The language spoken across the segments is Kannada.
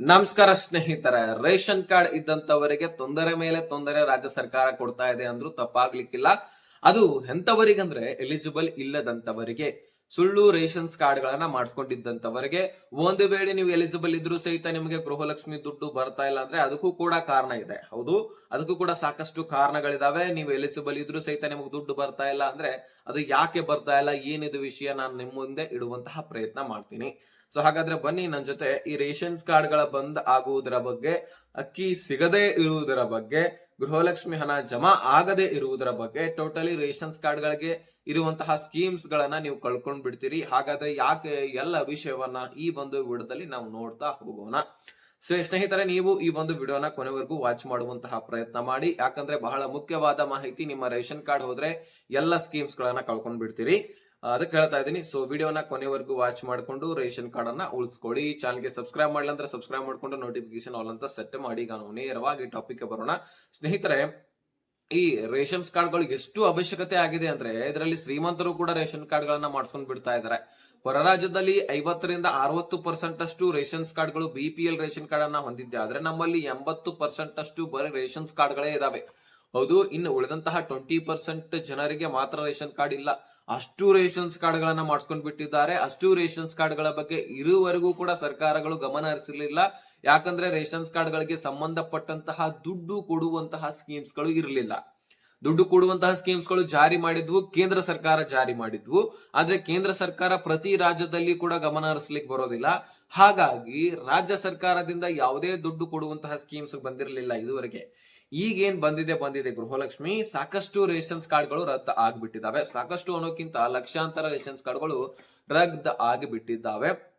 ನಮಸ್ಕಾರ ಸ್ನೇಹಿತರ, ರೇಷನ್ ಕಾರ್ಡ್ ಇದ್ದಂತವರಿಗೆ ತೊಂದರೆ ಮೇಲೆ ತೊಂದರೆ ರಾಜ್ಯ ಸರ್ಕಾರ ಕೊಡ್ತಾ ಇದೆ ಅಂದ್ರೂ ತಪ್ಪಾಗ್ಲಿಕ್ಕಿಲ್ಲ. ಅದು ಎಂತವರಿಗಂದ್ರೆ ಎಲಿಜಿಬಲ್ ಇಲ್ಲದಂತವರಿಗೆ. ಸುಳ್ಳು ರೇಷನ್ಸ್ ಕಾರ್ಡ್ ಗಳನ್ನ ಮಾಡಿಸ್ಕೊಂಡಿದ್ದಂತವರಿಗೆ. ಒಂದು ವೇಳೆ ನೀವು ಎಲಿಜಿಬಲ್ ಇದ್ರೂ ಸಹಿತ ನಿಮಗೆ ಗೃಹಲಕ್ಷ್ಮಿ ದುಡ್ಡು ಬರ್ತಾ ಇಲ್ಲ ಅಂದ್ರೆ ಅದಕ್ಕೂ ಕೂಡ ಕಾರಣ ಇದೆ. ಹೌದು, ಅದಕ್ಕೂ ಕೂಡ ಸಾಕಷ್ಟು ಕಾರಣಗಳಿದಾವೆ. ನೀವು ಎಲಿಜಿಬಲ್ ಇದ್ರೂ ಸಹಿತ ನಿಮಗೆ ದುಡ್ಡು ಬರ್ತಾ ಇಲ್ಲ ಅಂದ್ರೆ ಅದು ಯಾಕೆ ಬರ್ತಾ ಇಲ್ಲ, ಏನಿದು ವಿಷಯ ನಾನು ನಿಮ್ಮ ಮುಂದೆ ಇಡುವಂತಹ ಪ್ರಯತ್ನ ಮಾಡ್ತೀನಿ. ಸೊ ಹಾಗಾದ್ರೆ ಬನ್ನಿ ನನ್ನ ಜೊತೆ ಈ ರೇಷನ್ಸ್ ಕಾರ್ಡ್ಗಳ ಬಂದ್ ಆಗುವುದರ ಬಗ್ಗೆ, ಅಕ್ಕಿ ಸಿಗದೇ ಇರುವುದರ ಬಗ್ಗೆ, ಗೃಹಲಕ್ಷ್ಮಿ ಹಣ ಜಮಾ ಆಗದೆ ಇರುವುದರ ಬಗ್ಗೆ, ಟೋಟಲಿ ರೇಷನ್ಸ್ ಕಾರ್ಡ್ ಗಳಿಗೆ ಇರುವಂತಹ ಸ್ಕೀಮ್ಸ್ ಗಳನ್ನ ನೀವು ಕಳ್ಕೊಂಡ್ ಬಿಡ್ತೀರಿ. ಹಾಗಾದ್ರೆ ಯಾಕೆ ಎಲ್ಲ ವಿಷಯವನ್ನ ಈ ಒಂದು ವಿಡಿಯೋದಲ್ಲಿ ನಾವು ನೋಡ್ತಾ ಹೋಗೋಣ. ಸೊ ಸ್ನೇಹಿತರೆ, ನೀವು ಈ ಒಂದು ವಿಡಿಯೋನ ಕೊನೆವರೆಗೂ ವಾಚ್ ಮಾಡುವಂತಹ ಪ್ರಯತ್ನ ಮಾಡಿ. ಯಾಕಂದ್ರೆ ಬಹಳ ಮುಖ್ಯವಾದ ಮಾಹಿತಿ ನಿಮ್ಮ ರೇಷನ್ ಕಾರ್ಡ್ ಹೋದ್ರೆ ಎಲ್ಲ ಸ್ಕೀಮ್ಸ್ ಗಳನ್ನ ಕಳ್ಕೊಂಡ್ ಬಿಡ್ತೀರಿ. ಅದಕ್ಕೆ ಹೇಳ್ತಾ ಇದ್ದೀನಿ. ಸೊ ವಿಡಿಯೋನ ಕೊನೆವರೆಗೂ ವಾಚ್ ಮಾಡ್ಕೊಂಡು ರೇಷನ್ ಕಾರ್ಡ್ ಅನ್ನ ಉಳಿಸ್ಕೊಳ್ಳಿ. ಚಾನಲ್ಗೆ ಸಬ್ಸ್ಕ್ರೈಬ್ ಮಾಡಲಿ ಅಂದ್ರೆ ಸಬ್ಸ್ಕ್ರೈಬ್ ಮಾಡ್ಕೊಂಡು ನೋಟಿಫಿಕೇಶನ್ ಆಲ್ ಅಂತ ಸೆಟ್ ಮಾಡಿ. ಈಗ ನಾವು ನೇರವಾಗಿ ಟಾಪಿಕ್ ಬರೋಣ. ಸ್ನೇಹಿತರೆ, ಈ ರೇಷನ್ಸ್ ಕಾರ್ಡ್ಗಳು ಎಷ್ಟು ಅವಶ್ಯಕತೆ ಆಗಿದೆ ಅಂದ್ರೆ ಇದರಲ್ಲಿ ಶ್ರೀಮಂತರು ಕೂಡ ರೇಷನ್ ಕಾರ್ಡ್ ಗಳನ್ನ ಮಾಡ್ಸ್ಕೊಂಡ್ ಬಿಡ್ತಾ ಇದಾರೆ ಹೊರ ರಾಜ್ಯದಲ್ಲಿ ಐವತ್ತರಿಂದ ಅರವತ್ತು ಪರ್ಸೆಂಟ್ ಅಷ್ಟು ರೇಷನ್ಸ್ ಕಾರ್ಡ್ಗಳು ಗಳು ಬಿಪಿಎಲ್ ಎಲ್ ರೇಷನ್ ಕಾರ್ಡ್ ಅನ್ನ ಹೊಂದಿದ್ದೆ. ಆದ್ರೆ ನಮ್ಮಲ್ಲಿ ಎಂಬತ್ತು ಪರ್ಸೆಂಟ್ ಅಷ್ಟು ಬರೀ ರೇಷನ್ಸ್ ಕಾರ್ಡ್ಗಳೇ ಇದಾವೆ. ಹೌದು, ಇನ್ನು ಉಳಿದಂತಹ ಟ್ವೆಂಟಿ ಪರ್ಸೆಂಟ್ ಜನರಿಗೆ ಮಾತ್ರ ರೇಷನ್ ಕಾರ್ಡ್ ಇಲ್ಲ. ಅಷ್ಟು ರೇಷನ್ಸ್ ಕಾರ್ಡ್ ಗಳನ್ನ ಮಾಡಿಸ್ಕೊಂಡ್ ಬಿಟ್ಟಿದ್ದಾರೆ. ಅಷ್ಟು ರೇಷನ್ಸ್ ಕಾರ್ಡ್ಗಳ ಬಗ್ಗೆ ಇರುವರೆಗೂ ಕೂಡ ಸರ್ಕಾರಗಳು ಗಮನ ಹರಿಸಿರ್ಲಿಲ್ಲ. ಯಾಕಂದ್ರೆ ರೇಷನ್ಸ್ ಕಾರ್ಡ್ ಗಳಿಗೆ ಸಂಬಂಧಪಟ್ಟಂತಹ ದುಡ್ಡು ಕೊಡುವಂತಹ ಸ್ಕೀಮ್ಸ್ಗಳು ಇರಲಿಲ್ಲ. ದುಡ್ಡು ಕೊಡುವಂತಹ ಸ್ಕೀಮ್ಸ್ಗಳು ಜಾರಿ ಮಾಡಿದ್ವು, ಕೇಂದ್ರ ಸರ್ಕಾರ ಜಾರಿ ಮಾಡಿದ್ವು. ಆದ್ರೆ ಕೇಂದ್ರ ಸರ್ಕಾರ ಪ್ರತಿ ರಾಜ್ಯದಲ್ಲಿ ಕೂಡ ಗಮನ ಹರಿಸ್ಲಿಕ್ಕೆ ಬರೋದಿಲ್ಲ. ಹಾಗಾಗಿ ರಾಜ್ಯ ಸರ್ಕಾರದಿಂದ ಯಾವುದೇ ದುಡ್ಡು ಕೊಡುವಂತಹ ಸ್ಕೀಮ್ಸ್ ಬಂದಿರಲಿಲ್ಲ ಇದುವರೆಗೆ. ಈಗೇನ್ ಬಂದಿದೆ ಬಂದಿದೆ ಗೃಹಲಕ್ಷ್ಮಿ. ಸಾಕಷ್ಟು ರೇಷನ್ಸ್ ಕಾರ್ಡ್ಗಳು ರದ್ದು ಆಗಿಬಿಟ್ಟಿದ್ದಾವೆ. ಸಾಕಷ್ಟು ಅನ್ನೋಕ್ಕಿಂತ ಲಕ್ಷಾಂತರ ರೇಷನ್ಸ್ ಕಾರ್ಡ್ಗಳು ರದ್ದು ಆಗಿಬಿಟ್ಟಿದ್ದಾವೆ.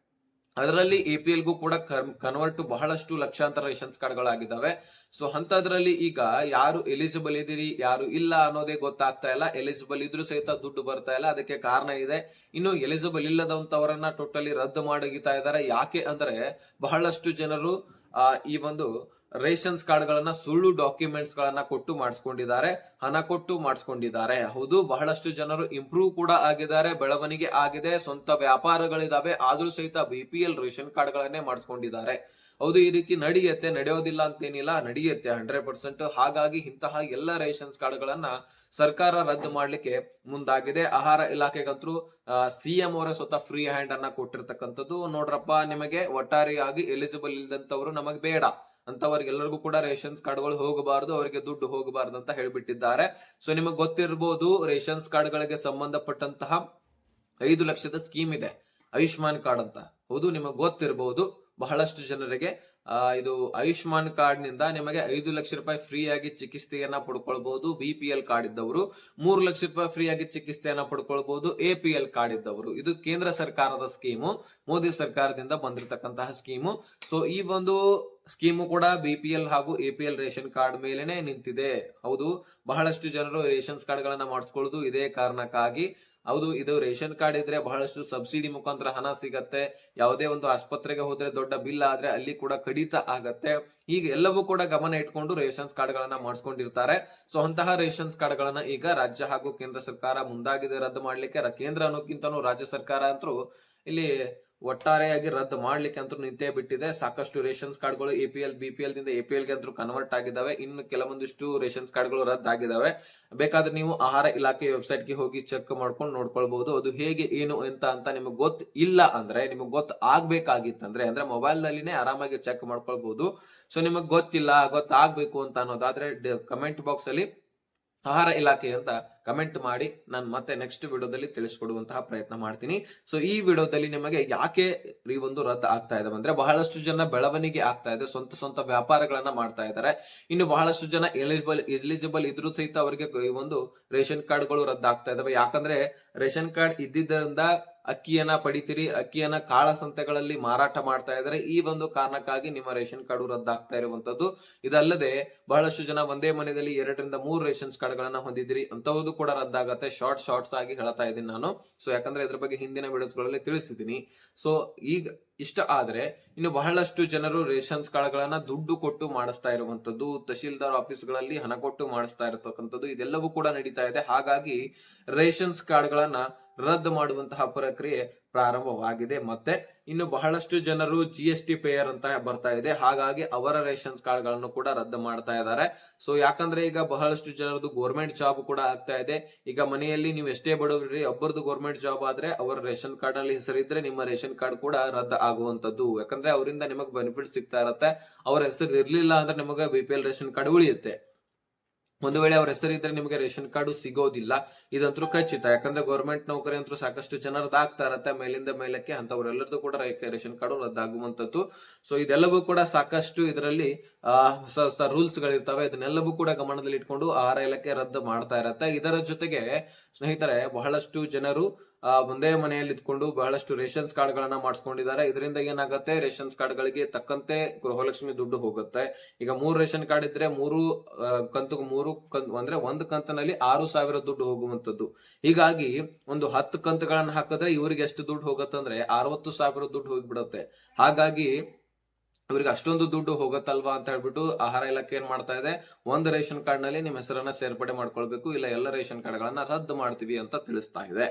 ಅದರಲ್ಲಿ ಎ ಪಿ ಎಲ್ಗೂ ಕೂಡ ಕನ್ವರ್ಟ್ ಬಹಳಷ್ಟು ಲಕ್ಷಾಂತರ ರೇಷನ್ಸ್ ಕಾರ್ಡ್ಗಳಾಗಿದ್ದಾವೆ. ಸೊ ಅಂತದ್ರಲ್ಲಿ ಈಗ ಯಾರು ಎಲಿಜಿಬಲ್ ಇದೀರಿ ಯಾರು ಇಲ್ಲ ಅನ್ನೋದೇ ಗೊತ್ತಾಗ್ತಾ ಇಲ್ಲ. ಎಲಿಜಿಬಲ್ ಇದ್ರೂ ಸಹಿತ ದುಡ್ಡು ಬರ್ತಾ ಇಲ್ಲ. ಅದಕ್ಕೆ ಕಾರಣ ಇದೆ. ಇನ್ನು ಎಲಿಜಿಬಲ್ ಇಲ್ಲದಂತವರನ್ನ ಟೋಟಲಿ ರದ್ದು ಮಾಡಗಿತಾ ಇದ್ದಾರೆ. ಯಾಕೆ ಅಂದ್ರೆ ಬಹಳಷ್ಟು ಜನರು ಈ ಒಂದು ರೇಷನ್ಸ್ ಕಾರ್ಡ್ಗಳನ್ನ ಸುಳ್ಳು ಡಾಕ್ಯುಮೆಂಟ್ಸ್ ಗಳನ್ನ ಕೊಟ್ಟು ಮಾಡಿಸ್ಕೊಂಡಿದ್ದಾರೆ, ಹಣ ಕೊಟ್ಟು ಮಾಡಿಸ್ಕೊಂಡಿದ್ದಾರೆ. ಹೌದು, ಬಹಳಷ್ಟು ಜನರು ಇಂಪ್ರೂವ್ ಕೂಡ ಆಗಿದ್ದಾರೆ, ಬೆಳವಣಿಗೆ ಆಗಿದೆ, ಸ್ವಂತ ವ್ಯಾಪಾರಗಳಿದಾವೆ, ಆದ್ರೂ ಸಹಿತ B P L ration card ಗಳನ್ನೇ ಮಾಡಿಸ್ಕೊಂಡಿದ್ದಾರೆ. ಹೌದು, ಈ ರೀತಿ ನಡೆಯುತ್ತೆ, ನಡೆಯೋದಿಲ್ಲ ಅಂತೇನಿಲ್ಲ, ನಡೆಯುತ್ತೆ ಹಂಡ್ರೆಡ್ ಪರ್ಸೆಂಟ್. ಹಾಗಾಗಿ ಇಂತಹ ಎಲ್ಲ ರೇಷನ್ಸ್ ಕಾರ್ಡ್ ಗಳನ್ನ ಸರ್ಕಾರ ರದ್ದು ಮಾಡ್ಲಿಕ್ಕೆ ಮುಂದಾಗಿದೆ. ಆಹಾರ ಇಲಾಖೆಗಂತೂ ಸಿಎಂ ಅವರ ಸ್ವತಃ ಫ್ರೀ ಹ್ಯಾಂಡ್ ಅನ್ನ ಕೊಟ್ಟಿರ್ತಕ್ಕಂಥದ್ದು. ನೋಡ್ರಪ್ಪ, ನಿಮಗೆ ಒಟ್ಟಾರೆಯಾಗಿ ಎಲಿಜಿಬಲ್ ಇಲ್ದಂತವ್ರು ನಮಗೆ ಬೇಡ. ಅಂತವರಿಗೆಲ್ಲರಿಗೂ ಕೂಡ ರೇಷನ್ಸ್ ಕಾರ್ಡ್ಗಳು ಹೋಗಬಾರದು, ಅವರಿಗೆ ದುಡ್ಡು ಹೋಗಬಾರದು ಅಂತ ಹೇಳಿಬಿಟ್ಟಿದ್ದಾರೆ. ಸೊ ನಿಮಗೆ ಗೊತ್ತಿರಬಹುದು ರೇಷನ್ಸ್ ಕಾರ್ಡ್ಗಳಿಗೆ ಸಂಬಂಧಪಟ್ಟಂತಹ ಐದು ಲಕ್ಷದ ಸ್ಕೀಮ್ ಇದೆ, ಆಯುಷ್ಮಾನ್ ಕಾರ್ಡ್ ಅಂತ. ಹೌದು, ನಿಮಗೆ ಗೊತ್ತಿರಬಹುದು ಬಹಳಷ್ಟು ಜನರಿಗೆ ಇದು ಆಯುಷ್ಮಾನ್ ಕಾರ್ಡ್ನಿಂದ ನಿಮಗೆ ಐದು ಲಕ್ಷ ರೂಪಾಯಿ ಫ್ರೀ ಆಗಿ ಚಿಕಿತ್ಸೆಯನ್ನ ಪಡ್ಕೊಳ್ಬಹುದು ಬಿ ಪಿ ಎಲ್ ಕಾರ್ಡ್ ಇದ್ದವರು. ಮೂರು ಲಕ್ಷ ರೂಪಾಯಿ ಫ್ರೀ ಆಗಿ ಚಿಕಿತ್ಸೆಯನ್ನ ಪಡ್ಕೊಳ್ಬಹುದು ಎ ಪಿ ಎಲ್ ಕಾರ್ಡ್ ಇದ್ದವರು. ಇದು ಕೇಂದ್ರ ಸರ್ಕಾರದ ಸ್ಕೀಮು, ಮೋದಿ ಸರ್ಕಾರದಿಂದ ಬಂದಿರತಕ್ಕಂತಹ ಸ್ಕೀಮು. ಸೊ ಈ ಒಂದು ಸ್ಕೀಮು ಕೂಡ ಬಿ ಪಿ ಎಲ್ ಹಾಗೂ A P L ration card ಮೇಲೆನೆ ನಿಂತಿದೆ. ಹೌದು, ಬಹಳಷ್ಟು ಜನರು ರೇಷನ್ಸ್ ಕಾರ್ಡ್ ಗಳನ್ನ ಮಾಡಿಸ್ಕೊಳ್ಳೋದು ಇದೇ ಕಾರಣಕ್ಕಾಗಿ. ಹೌದು, ಇದು ರೇಷನ್ ಕಾರ್ಡ್ ಇದ್ರೆ ಬಹಳಷ್ಟು ಸಬ್ಸಿಡಿ ಮುಖಾಂತರ ಹಣ ಸಿಗತ್ತೆ. ಯಾವುದೇ ಒಂದು ಆಸ್ಪತ್ರೆಗೆ ಹೋದ್ರೆ ದೊಡ್ಡ ಬಿಲ್ ಆದ್ರೆ ಅಲ್ಲಿ ಕೂಡ ಕಡಿತ ಆಗತ್ತೆ. ಈಗ ಎಲ್ಲವೂ ಕೂಡ ಗಮನ ಇಟ್ಕೊಂಡು ರೇಷನ್ಸ್ ಕಾರ್ಡ್ ಗಳನ್ನ ಮಾಡಿಸ್ಕೊಂಡಿರ್ತಾರೆ. ಸೊ, ಅಂತಹ ರೇಷನ್ಸ್ ಕಾರ್ಡ್ ಗಳನ್ನ ಈಗ ರಾಜ್ಯ ಹಾಗೂ ಕೇಂದ್ರ ಸರ್ಕಾರ ಮುಂದಾಗಿದೆ ರದ್ದು ಮಾಡ್ಲಿಕ್ಕೆ. ಕೇಂದ್ರ ಅನ್ನೋಕ್ಕಿಂತನೂ ರಾಜ್ಯ ಸರ್ಕಾರ ಅಂತೂ ಇಲ್ಲಿ ಒಟ್ಟಾರೆಯಾಗಿ ರದ್ದು ಮಾಡ್ಲಿಕ್ಕೆ ಅಂತೂ ನಿಂತೇ ಬಿಟ್ಟಿದೆ. ಸಾಕಷ್ಟು ರೇಷನ್ಸ್ ಕಾರ್ಡ್ಗಳು A P L B P L ದಿಂದ ಎ ಪಿ ಎಲ್ಗೆ ಅಂತೂ ಕನ್ವರ್ಟ್ ಆಗಿದ್ದಾವೆ. ಇನ್ನು ಕೆಲವೊಂದಿಷ್ಟು ರೇಷನ್ಸ್ ಕಾರ್ಡ್ಗಳು ರದ್ದು ಆಗಿದ್ದಾವೆ ಬೇಕಾದ್ರೆ ನೀವು ಆಹಾರ ಇಲಾಖೆ ವೆಬ್ಸೈಟ್ಗೆ ಹೋಗಿ ಚೆಕ್ ಮಾಡ್ಕೊಂಡು ನೋಡ್ಕೊಳ್ಬಹುದು. ಅದು ಹೇಗೆ, ಏನು ಅಂತ ಅಂತ ನಿಮಗೆ ಗೊತ್ತ ಇಲ್ಲ ಅಂದ್ರೆ, ನಿಮಗೆ ಗೊತ್ತ ಆಗ್ಬೇಕಾಗಿತ್ತಂದ್ರೆ ಅಂದ್ರೆ ಮೊಬೈಲ್ ನಲ್ಲಿನೇ ಆರಾಮಾಗಿ ಚೆಕ್ ಮಾಡ್ಕೊಳ್ಬಹುದು. ಸೊ ನಿಮಗೆ ಗೊತ್ತಿಲ್ಲ, ಗೊತ್ತಾಗ್ಬೇಕು ಅಂತ ಅನ್ನೋದಾದ್ರೆ ಕಮೆಂಟ್ ಬಾಕ್ಸ್ ಅಲ್ಲಿ ಆಹಾರ ಇಲಾಖೆ ಅಂತ ಕಮೆಂಟ್ ಮಾಡಿ, ನಾನು ಮತ್ತೆ ನೆಕ್ಸ್ಟ್ ವಿಡಿಯೋದಲ್ಲಿ ತಿಳಿಸ್ಕೊಡುವಂತಹ ಪ್ರಯತ್ನ ಮಾಡ್ತೀನಿ. ಸೊ ಈ ವಿಡಿಯೋದಲ್ಲಿ ನಿಮಗೆ ಯಾಕೆ ಈ ಒಂದು ರದ್ದು ಆಗ್ತಾ ಇದೆ ಅಂದ್ರೆ, ಬಹಳಷ್ಟು ಜನ ಬೆಳವಣಿಗೆ ಆಗ್ತಾ ಇದೆ, ಸ್ವಂತ ಸ್ವಂತ ವ್ಯಾಪಾರಗಳನ್ನ ಮಾಡ್ತಾ ಇದ್ದಾರೆ. ಇನ್ನು ಬಹಳಷ್ಟು ಜನ ಎಲಿಜಿಬಲ್ ಎಲಿಜಿಬಲ್ ಇದ್ರೂ ಸಹಿತ ಅವರಿಗೆ ಈ ಒಂದು ರೇಷನ್ ಕಾರ್ಡ್ಗಳು ರದ್ದು ಆಗ್ತಾ ಇದಾವೆ. ಯಾಕಂದ್ರೆ, ರೇಷನ್ ಕಾರ್ಡ್ ಇದ್ದಿದ್ದರಿಂದ ಅಕ್ಕಿಯನ್ನ ಪಡಿತೀರಿ, ಅಕ್ಕಿಯನ್ನ ಕಾಳ ಸಂತೆಗಳಲ್ಲಿ ಮಾರಾಟ ಮಾಡ್ತಾ ಇದ್ದಾರೆ. ಈ ಒಂದು ಕಾರಣಕ್ಕಾಗಿ ನಿಮ್ಮ ರೇಷನ್ ಕಾರ್ಡ್ ರದ್ದಾಗ್ತಾ ಇರುವಂತದ್ದು ಇದಲ್ಲದೆ ಬಹಳಷ್ಟು ಜನ ಒಂದೇ ಮನೆಯಲ್ಲಿ ಎರಡರಿಂದ ಮೂರು ರೇಷನ್ಸ್ ಕಾರ್ಡ್ ಗಳನ್ನ ಹೊಂದಿದ್ದೀರಿ. ಅಂತವುದು ಕೂಡ ರದ್ದಾಗತ್ತೆ. ಶಾರ್ಟ್ ಶಾರ್ಟ್ಸ್ ಆಗಿ ಹೇಳ್ತಾ ಇದ್ದೀನಿ ನಾನು. ಸೊ ಯಾಕಂದ್ರೆ ಇದ್ರ ಬಗ್ಗೆ ಹಿಂದಿನ ವಿಡಿಯೋಸ್ಗಳಲ್ಲಿ ತಿಳಿಸಿದ್ದೀನಿ. ಸೊ ಈಗ ಇಷ್ಟ ಆದ್ರೆ ಇನ್ನು ಬಹಳಷ್ಟು ಜನರು ರೇಷನ್ ಕಾರ್ಡ್ಗಳನ್ನ ದುಡ್ಡು ಕೊಟ್ಟು ಮಾಡಿಸ್ತಾ ಇರುವಂತದ್ದು ತಹಶೀಲ್ದಾರ್ ಆಫೀಸ್ಗಳಲ್ಲಿ ಹಣ ಕೊಟ್ಟು ಮಾಡಿಸ್ತಾ ಇರತಕ್ಕಂಥದ್ದು, ಇದೆಲ್ಲವೂ ಕೂಡ ನಡೀತಾ ಇದೆ. ಹಾಗಾಗಿ ರೇಷನ್ಸ್ ಕಾರ್ಡ್ಗಳನ್ನ ರದ್ದು ಮಾಡುವಂತಹ ಪ್ರಕ್ರಿಯೆ ಪ್ರಾರಂಭವಾಗಿದೆ. ಮತ್ತೆ ಇನ್ನು ಬಹಳಷ್ಟು ಜನರು ಜಿ ಎಸ್ ಟಿ ಪೇಯರ್ ಅಂತ ಬರ್ತಾ ಇದೆ. ಹಾಗಾಗಿ ಅವರ ರೇಷನ್ ಕಾರ್ಡ್ಗಳನ್ನು ಕೂಡ ರದ್ದು ಮಾಡ್ತಾ ಇದ್ದಾರೆ. ಸೊ ಯಾಕಂದ್ರೆ ಈಗ ಬಹಳಷ್ಟು ಜನರದು ಗೌರ್ಮೆಂಟ್ ಜಾಬ್ ಕೂಡ ಆಗ್ತಾ ಇದೆ. ಈಗ ಮನೆಯಲ್ಲಿ ನೀವು ಎಷ್ಟೇ ಬಡವರಿ ಒಬ್ಬರದು ಗೌರ್ಮೆಂಟ್ ಜಾಬ್ ಆದ್ರೆ ಅವರ ರೇಷನ್ ಕಾರ್ಡ್ನಲ್ಲಿ ಹೆಸರಿದ್ರೆ ನಿಮ್ಮ ರೇಷನ್ ಕಾರ್ಡ್ ಕೂಡ ರದ್ದು ಆಗುವಂತದ್ದು ಯಾಕಂದ್ರೆ ಅವರಿಂದ ನಿಮಗೆ ಬೆನಿಫಿಟ್ ಸಿಗ್ತಾ ಇರತ್ತೆ. ಅವ್ರ ಹೆಸರು ಇರ್ಲಿಲ್ಲ ಅಂದ್ರೆ ನಿಮಗೆ B P L ration card ಉಳಿಯುತ್ತೆ. ಒಂದು ವೇಳೆ ಅವ್ರ ಹೆಸರಿದ್ರೆ ನಿಮಗೆ ರೇಷನ್ ಕಾರ್ಡ್ ಸಿಗೋದಿಲ್ಲ, ಇದಂತೂ ಖಚಿತ. ಯಾಕಂದ್ರೆ ಗೌರ್ಮೆಂಟ್ ನೌಕರಿ ಅಂತೂ ಸಾಕಷ್ಟು ಜನರದ್ದು ಆಗ್ತಾ ಇರತ್ತೆ ಮೇಲಿಂದ ಮೇಲಕ್ಕೆ, ಅಂತವ್ರೆಲ್ಲರದ್ದು ಕೂಡ ರೇಷನ್ ಕಾರ್ಡ್ ರದ್ದಾಗುವಂತದ್ದು ಸೊ ಇದೆಲ್ಲವೂ ಕೂಡ ಸಾಕಷ್ಟು ಇದರಲ್ಲಿ ಹೊಸ ಹೊಸ ರೂಲ್ಸ್ ಗಳಿರ್ತವೆ ಇದನ್ನೆಲ್ಲವೂ ಕೂಡ ಗಮನದಲ್ಲಿ ಇಟ್ಕೊಂಡು ಆಹಾರ ಇಲಾಖೆ ರದ್ದು ಮಾಡ್ತಾ ಇರತ್ತೆ. ಇದರ ಜೊತೆಗೆ, ಸ್ನೇಹಿತರೆ, ಬಹಳಷ್ಟು ಜನರು ಒಂದೇ ಮನೆಯಲ್ಲಿ ಇದ್ಕೊಂಡು ಬಹಳಷ್ಟು ರೇಷನ್ಸ್ ಕಾರ್ಡ್ ಗಳನ್ನ ಮಾಡಿಸ್ಕೊಂಡಿದ್ದಾರೆ. ಇದರಿಂದ ಏನಾಗುತ್ತೆ? ರೇಷನ್ಸ್ ಕಾರ್ಡ್ ಗಳಿಗೆ ತಕ್ಕಂತೆ ಗೃಹಲಕ್ಷ್ಮಿ ದುಡ್ಡು ಹೋಗುತ್ತೆ. ಈಗ ಮೂರು ರೇಷನ್ ಕಾರ್ಡ್ ಇದ್ರೆ ಮೂರು ಕಂತು ಮೂರು ಅಂದ್ರೆ ಒಂದು ಕಂತಿನಲ್ಲಿ ಆರು ಸಾವಿರ ದುಡ್ಡು ಹೋಗುವಂತದ್ದು ಹೀಗಾಗಿ ಒಂದು ಹತ್ತು ಕಂತುಗಳನ್ನ ಹಾಕಿದ್ರೆ ಇವರಿಗೆ ಎಷ್ಟು ದುಡ್ಡು ಹೋಗುತ್ತಂದ್ರೆ ಅರವತ್ತು ಸಾವಿರ ದುಡ್ಡು ಹೋಗ್ಬಿಡುತ್ತೆ. ಹಾಗಾಗಿ ಇವ್ರಿಗೆ ಅಷ್ಟೊಂದು ದುಡ್ಡು ಹೋಗತ್ತಲ್ವಾ ಅಂತ ಹೇಳ್ಬಿಟ್ಟು ಆಹಾರ ಇಲಾಖೆ ಏನ್ ಮಾಡ್ತಾ ಇದೆ? ಒಂದು ರೇಷನ್ ಕಾರ್ಡ್ನಲ್ಲಿ ನಿಮ್ಮ ಹೆಸರನ್ನ ಸೇರ್ಪಡೆ ಮಾಡ್ಕೊಳ್ಬೇಕು. ಇಲ್ಲ ಎಲ್ಲ ರೇಷನ್ ಕಾರ್ಡ್ ಗಳನ್ನ ರದ್ದು ಮಾಡ್ತೀವಿ ಅಂತ ತಿಳಿಸ್ತಾ ಇದೆ.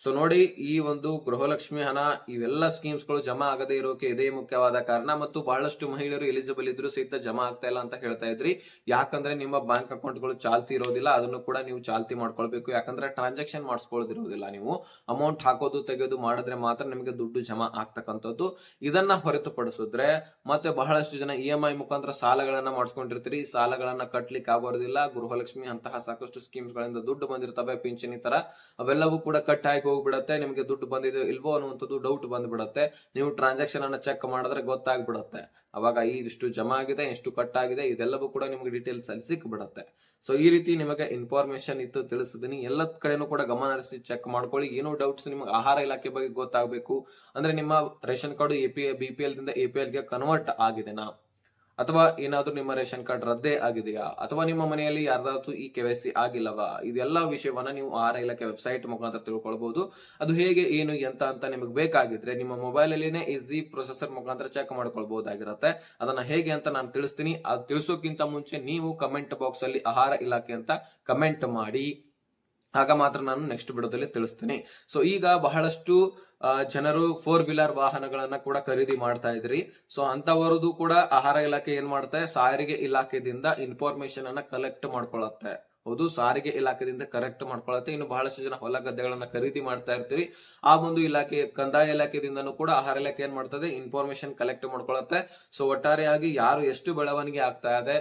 ಸೊ ನೋಡಿ, ಈ ಒಂದು ಗೃಹಲಕ್ಷ್ಮಿ ಹಣ, ಇವೆಲ್ಲ ಸ್ಕೀಮ್ಸ್ಗಳು ಜಮಾ ಆಗದೆ ಇರೋಕೆ ಇದೇ ಮುಖ್ಯವಾದ ಕಾರಣ ಮತ್ತು ಬಹಳಷ್ಟು ಮಹಿಳೆಯರು ಎಲಿಜಿಬಲ್ ಇದ್ರು ಸಹಿತ ಜಮಾ ಆಗ್ತಾ ಇಲ್ಲ ಅಂತ ಹೇಳ್ತಾ ಇದ್ರಿ. ಯಾಕಂದ್ರೆ ನಿಮ್ಮ ಬ್ಯಾಂಕ್ ಅಕೌಂಟ್ಗಳು ಚಾಲ್ತಿ ಇರೋದಿಲ್ಲ, ಅದನ್ನು ಕೂಡ ನೀವು ಚಾಲ್ತಿ ಮಾಡ್ಕೊಳ್ಬೇಕು. ಯಾಕಂದ್ರೆ ಟ್ರಾನ್ಸಾಕ್ಷನ್ ಮಾಡಿಸ್ಕೊಳ್ಳೋದಿರೋದಿಲ್ಲ ನೀವು. ಅಮೌಂಟ್ ಹಾಕೋದು, ತೆಗೆಯೋದು ಮಾಡಿದ್ರೆ ಮಾತ್ರ ನಿಮಗೆ ದುಡ್ಡು ಜಮಾ ಆಗ್ತಕ್ಕಂಥದ್ದು. ಇದನ್ನ ಹೊರತುಪಡಿಸಿದ್ರೆ ಮತ್ತೆ ಬಹಳಷ್ಟು ಜನ ಇ ಎಂ ಐ ಮುಖಾಂತರ ಸಾಲಗಳನ್ನ ಮಾಡಿಸ್ಕೊಂಡಿರ್ತೀರಿ. ಸಾಲಗಳನ್ನ ಕಟ್ಲಿಕ್ಕೆ ಆಗೋದಿಲ್ಲ ಗೃಹಲಕ್ಷ್ಮಿ ಅಂತಹ ಸಾಕಷ್ಟು ಸ್ಕೀಮ್ಸ್ ಗಳಿಂದ ದುಡ್ಡು ಬಂದಿರ್ತವೆ, ಪಿಂಚಣಿ ತರ. ಅವೆಲ್ಲವೂ ಕೂಡ ಕಟ್ ಆಗಿ ಹೋಗ್ಬಿಡತ್ತೆ, ನಿಮಗೆ ದುಡ್ಡು ಬಂದಿದೆ ಇಲ್ವೋ ಅನ್ನುವಂಥದ್ದು ಡೌಟ್ ಬಂದ್ಬಿಡತ್ತೆ. ನೀವು ಟ್ರಾನ್ಸಾಕ್ಷನ್ ಅನ್ನ ಚೆಕ್ ಮಾಡಿದ್ರೆ ಗೊತ್ತಾಗ್ಬಿಡತ್ತೆ. ಅವಾಗ ಇಷ್ಟು ಜಮಾ ಆಗಿದೆ ಎಷ್ಟು ಕಟ್ ಆಗಿದೆ, ಇದೆಲ್ಲವೂ ಕೂಡ ನಿಮಗೆ ಡೀಟೇಲ್ಸ್ ಅಲ್ಲಿ ಸಿಕ್ಬಿಡತ್ತೆ. ಸೊ ಈ ರೀತಿ ನಿಮಗೆ ಇನ್ಫಾರ್ಮೇಶನ್ ಇತ್ತು ತಿಳಿಸಿದೀನಿ. ಎಲ್ಲ ಕಡೆನೂ ಕೂಡ ಗಮನ ಹರಿಸಿ ಚೆಕ್ ಮಾಡ್ಕೊಳ್ಳಿ. ಏನೋ ಡೌಟ್ಸ್ ನಿಮಗೆ ಆಹಾರ ಇಲಾಖೆ ಬಗ್ಗೆ ಗೊತ್ತಾಗಬೇಕು. ಅಂದ್ರೆ ನಿಮ್ಮ ration card A P B P L ದಿಂದ ಎ ಪಿ ಎಲ್ಗೆ ಕನ್ವರ್ಟ್ ಆಗಿದೆನಾ ಅಥವಾ ಏನಾದರೂ ನಿಮ್ಮ ರೇಷನ್ ಕಾರ್ಡ್ ರದ್ದೇ ಆಗಿದೆಯಾ? ಅಥವಾ ನಿಮ್ಮ ಮನೆಯಲ್ಲಿ ಯಾರ್ದಾದ್ರೂ ಈ ಕೆ ವೈ ಸಿ ಆಗಿಲ್ಲವಾ? ಇದೆಲ್ಲ ವಿಷಯವನ್ನ ನೀವು ಆಹಾರ ಇಲಾಖೆ ವೆಬ್ಸೈಟ್ ಮುಖಾಂತರ ತಿಳ್ಕೊಳ್ಬಹುದು ಅದು ಹೇಗೆ, ಏನು, ಎಂತ ಅಂತ ನಿಮಗೆ ಬೇಕಾಗಿದ್ರೆ ನಿಮ್ಮ ಮೊಬೈಲ್ ಅಲ್ಲಿನೇ ಈಸಿ ಪ್ರೊಸೆಸರ್ ಮುಖಾಂತರ ಚೆಕ್ ಮಾಡ್ಕೊಳ್ಬಹುದಾಗಿರುತ್ತೆ ಅದನ್ನ ಹೇಗೆ ಅಂತ ನಾನು ತಿಳಿಸ್ತೀನಿ. ಅದು ತಿಳಿಸೋಕ್ಕಿಂತ ಮುಂಚೆ ನೀವು ಕಮೆಂಟ್ ಬಾಕ್ಸ್ ಅಲ್ಲಿ ಆಹಾರ ಇಲಾಖೆ ಅಂತ ಕಮೆಂಟ್ ಮಾಡಿ. ಆಗ ಮಾತ್ರ ನಾನು ನೆಕ್ಸ್ಟ್ ಬಿಡೋದಲ್ಲಿ ತಿಳಿಸ್ತೀನಿ. ಸೊ, ಈಗ ಬಹಳಷ್ಟು ಜನರು ಫೋರ್ ವೀಲರ್ ವಾಹನಗಳನ್ನ ಕೂಡ ಖರೀದಿ ಮಾಡ್ತಾ ಇದ್ರಿ. ಸೊ ಅಂತವರದು ಕೂಡ ಆಹಾರ ಇಲಾಖೆ ಏನ್ ಮಾಡುತ್ತೆ? ಸಾರಿಗೆ ಇಲಾಖೆದಿಂದ ಇನ್ಫಾರ್ಮೇಶನ್ ಅನ್ನ ಕಲೆಕ್ಟ್ ಮಾಡ್ಕೊಳತ್ತೆ. ಹೌದು, ಸಾರಿಗೆ ಇಲಾಖೆದಿಂದ ಕರೆಕ್ಟ್ ಮಾಡ್ಕೊಳತ್ತೆ. ಇನ್ನು ಬಹಳಷ್ಟು ಜನ ಹೊಲ ಗದ್ದೆಗಳನ್ನ ಖರೀದಿ ಮಾಡ್ತಾ ಇರ್ತೀರಿ. ಆ ಒಂದು ಇಲಾಖೆ, ಕಂದಾಯ ಇಲಾಖೆದಿಂದನೂ ಕೂಡ ಆಹಾರ ಇಲಾಖೆ ಏನ್ ಮಾಡ್ತದೆ? Information collect ಮಾಡ್ಕೊಳತ್ತೆ. ಸೊ ಒಟ್ಟಾರೆಯಾಗಿ ಯಾರು ಎಷ್ಟು ಬೆಳವಣಿಗೆ ಆಗ್ತಾ ಇದೆ?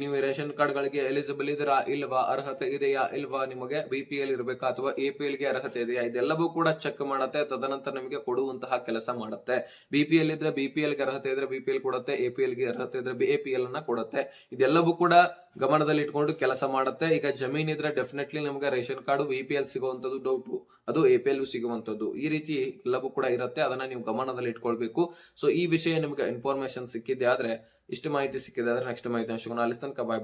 ನೀವು ರೇಷನ್ ಕಾರ್ಡ್ ಗಳಿಗೆ ಎಲಿಜಿಬಲ್ ಇದರಾ ಇಲ್ವಾ, ಅರ್ಹತೆ ಇದೆಯಾ ಇಲ್ವಾ ನಿಮಗೆ ಬಿ ಪಿ ಎಲ್ ಇರಬೇಕಾ ಅಥವಾ ಎ ಪಿ ಎಲ್ಗೆ ಅರ್ಹತೆ ಇದೆಯಾ? ಇದೆಲ್ಲವೂ ಕೂಡ ಚೆಕ್ ಮಾಡುತ್ತೆ, ತದನಂತರ ನಿಮಗೆ ಕೊಡುವಂತಹ ಕೆಲಸ ಮಾಡುತ್ತೆ. ಬಿ ಪಿ ಎಲ್ ಇದ್ರೆ ಬಿ ಪಿ ಎಲ್ಗೆ ಅರ್ಹತೆ ಇದ್ರೆ ಬಿ ಪಿ ಎಲ್ ಕೊಡುತ್ತೆ ಎ ಪಿ ಎಲ್ಗೆ ಅರ್ಹತೆ ಇದ್ರೆ ಎ ಪಿ ಎಲ್ ಅನ್ನ ಕೊಡುತ್ತೆ. ಇದೆಲ್ಲವೂ ಕೂಡ ಗಮನದಲ್ಲಿ ಇಟ್ಕೊಂಡು ಕೆಲಸ ಮಾಡುತ್ತೆ. ಈಗ ಜಮೀನ್ ಇದ್ರೆ ಡೆಫಿನೆಟ್ಲಿ ನಮಗೆ ration card BPL P L ಸಿಗುವಂತದ್ದು doubt ಅದು ಎ ಪಿ ಎಲ್ ಸಿಗುವಂತದ್ದು ಈ ರೀತಿ ಎಲ್ಲವೂ ಕೂಡ ಇರುತ್ತೆ. ಅದನ್ನ ನೀವು ಗಮನದಲ್ಲಿ ಇಟ್ಕೊಳ್ಬೇಕು. ಸೊ ಈ ವಿಷಯ ನಿಮಗೆ ಇನ್ಫಾರ್ಮೇಶನ್ ಸಿಕ್ಕಿದೆ ಆದ್ರೆ, ಇಷ್ಟು ಮಾಹಿತಿ ಸಿಕ್ಕಿದೆ ಆದ್ರೆ ನೆಕ್ಸ್ಟ್ ಮಾಹಿತಿ ಸಿಗೋಣ ಅಲ್ಲಿ ತನಕ ಬಾಯ್